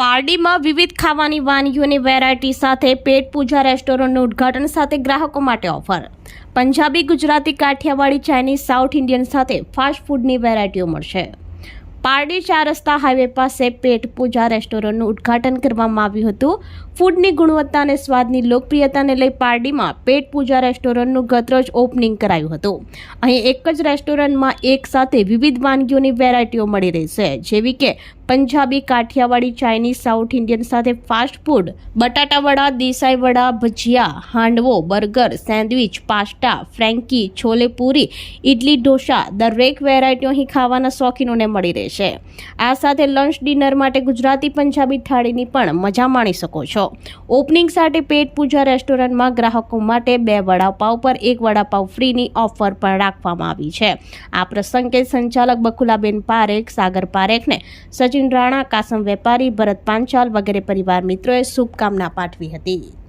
પારડીમાં વિવિધ ખાવાની વાનગીઓની વેરાયટી સાથે પેટ પૂજા રેસ્ટોરન્ટનું ઉદ્ઘાટન સાથે ગ્રાહકો માટે offer. Punjabi, Gujarati, Kathiyawadi, Chinese, South Indian સાથે ફાસ્ટ ફૂડની વેરાયટીઓ મળશે. પારડી ચાર રસ્તા હાઈવે પાસે પેટ પૂજા રેસ્ટોરન્ટનું ઉદ્ઘાટન કરવામાં આવ્યું હતું. ફૂડની ગુણવત્તા અને સ્વાદની લોકપ્રિયતાને લઈ પારડીમાં પેટ પૂજા રેસ્ટોરન્ટનું ગતરોજ ઓપનિંગ કરાયું હતું. અહીં એક જ રેસ્ટોરન્ટમાં એક સાથે વિવિધ વાનગીઓની વેરાયટીઓ મળી રહેશે જેવી કે Punjabi Kathiyawadi, Chinese, South Indian સાથે fast food batata vada Desai vada, bhajiya, handvo, burger, sandwich, pasta, frankie, chole puri idli dosa, દરેક વેરાયટીઓ અહીં ખાવાના શોખીનોને મળી રહેશે આ સાથે લંચ ડિનર માટે ગુજરાતી પંજાબી થાળીની પણ મજા માણી શકો છો. ઓપનિંગ સાથે પેટ પૂજા રેસ્ટોરન્ટમાં ગ્રાહકો માટે બે વડાપાવ પર એક વડાપાવ ફ્રીની ઓફર પણ રાખવામાં આવી છે. આ પ્રસંગે સંચાલક બકુલાબેન પારેખ, સાગર પારેખને સચિન રાણા, કાસમ વેપારી, ભરત પાંચાલ વગેરે પરિવાર મિત્રોએ શુભકામના પાઠવી હતી.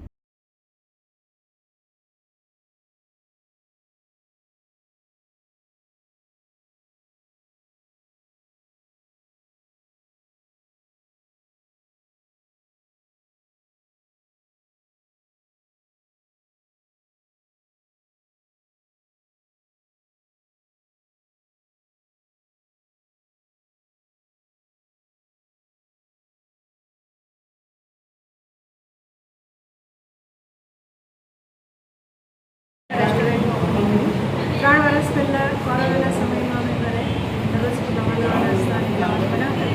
ત્રણ વર્ષ પહેલાં કોરોનાના સમયમાં અમે ઘરે દરરોજ નવા નવા નાસ્તા અને બનાવતા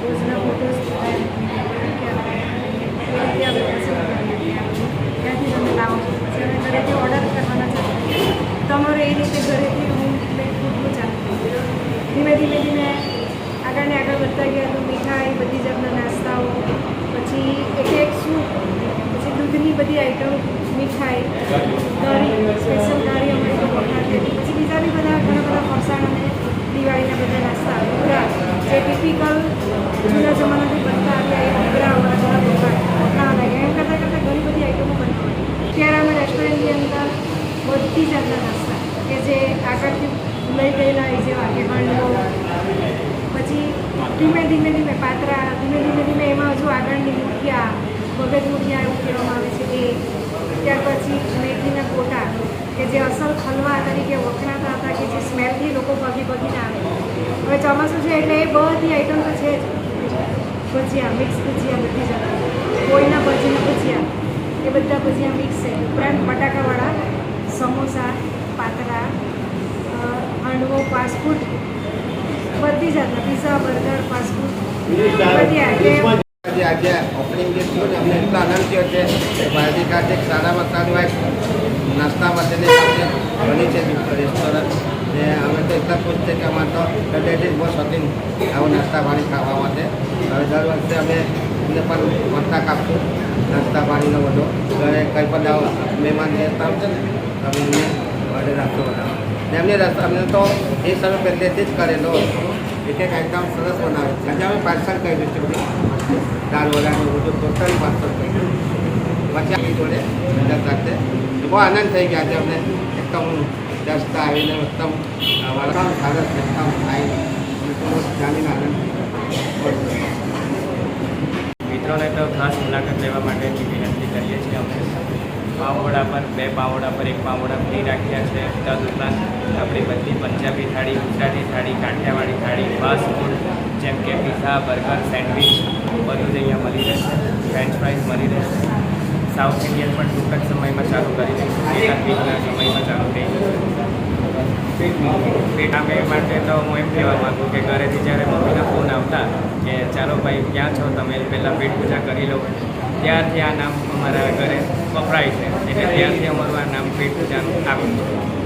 રોજના ફોટોઝ ત્યાંથી તમે લાવો પછી અમે ઘરેથી ઓર્ડર કરવાના છે તમારો એ રીતે ઘરેથી હું ડિલિવરી ફૂડનું ચાલુ ધીમે ધીમે ધીમે આગળ ને આગળ વધતા ગયા તો મીઠાઈ બધી જાતના નાસ્તાઓ પછી એક એક સૂપ પછી દૂધની બધી આઈટમ મીઠાઈ દરી સ્પેશિયલ દરી હતી પછી બીજા બી બધા ઘણા બધા ફરસાણ અને દિવાળીના બધા નાસ્તા ઘૂઘરા જે ટિપિકલ જૂના જમાનાથી બનતા આવ્યા એ ઘૂઘરા અમારા ઘણા ના લાગ્યા એમ કરતાં કરતાં ઘણી બધી આઈટમો બનાવવાની ત્યારે અમે રેસ્ટોરન્ટની અંદર બધી જાતના નાસ્તા. કે જે આગળથી લઈ ગયેલા એ જેવા કે હાંડવો. પછી ધીમે ધીમે ધીમે પાતરા, ધીમે ધીમે ધીમે એમાં હજુ આગળની મુઠિયા મગજ મુઠિયા એવું કહેવામાં આવે છે એ ત્યાર પછી મેથીના ગોટા, કે જે અસલ ખલવા તરીકે વખણાતા હતા, કે જે સ્મેલથી લોકો પગી પગીને આવે. હવે ચોમાસું છે એટલે એ બધી આઈટમ તો છે જ. ભજીયા મિક્સ ભજીયા બધી જતા. કોઈના ભજીના ભજીયા. એ બધા ભજીયા મિક્સ છે. ઉપરાંત બટાકાવાળા, સમોસા, પાતરા હાંડવો ફાસ્ટફૂડ બધી જાતના પીઝા બર્ગર ફાસ્ટફૂડ બધી આઈટમ આજે ઓપનિંગ જે થયું ને, અમને એટલો આનંદ થયો છે કે ખાતે એક સારા સારું એક નાસ્તા માટેની બની છે રેસ્ટોરન્ટ ને અમે તો એટલા ખુશ છે કે અમારે તો જ બહુ શોખીન આવું નાસ્તા પાણી ખાવા માટે. હવે દર વખતે અમે એમને પણ વર્તા કાપશું, નાસ્તા પાણીનો બધો. ઘરે કંઈ પણ આવો મહેમાન રહેતા આવશે ને તમે એમને ઘરે રાખશો બનાવો ને એમને રસ્તા અમને તો એ સમય પહેલેથી જ કરેલો હતો. એક એક આઈટમ સરસ બનાવે છે. આજે અમે પાર્સલ કર્યું છે બધું દાળ વડાનું બધું ટોટલ કર્યું પછી જોડે બધા સાથે બહુ આનંદ થઈ ગયા છે અમને. એકદમ દસતા આવીને એકદમ અમારા સરસ એકદમ આવી જાણીને આનંદ મિત્રોને તો ખાસ મુલાકાત લેવા માટેની વિનંતી કરીએ છીએ અમે. પાવવડા પર, બે પાવડા પર, એક પાવડા ફ્રી રાખ્યા છે. તદુપરાંત આપણી બધી પંજાબી થાળી, ગુજરાતી થાળી, કાઠિયાવાડી થાળી ફાસ્ટ ફૂડ જેમ કે પીઝા બર્ગર સેન્ડવિચ બધું જ અહીંયા મળી રહેશે. ફ્રેન્ચ ફ્રાઈઝ મળી રહેશે. સાઉથ ઇન્ડિયન પણ ટૂંક જ સમયમાં ચાલુ કરી દઈશું. એકાદ વીકના સમયમાં ચાલુ થઈ જશે. પેટ એ માટે તો હું એમ કહેવા માગું કે ઘરેથી જ્યારે મમ્મીના ફોન આવતા કે ચાલો ભાઈ, ક્યાં છો તમે? પહેલાં પેટ પૂજા કરી લો. ત્યારથી આ નામ અમારા ઘરે વપરાય છે. એટલે ત્યારથી અમારું આ નામ પેટ પૂજાનું આવ્યું છે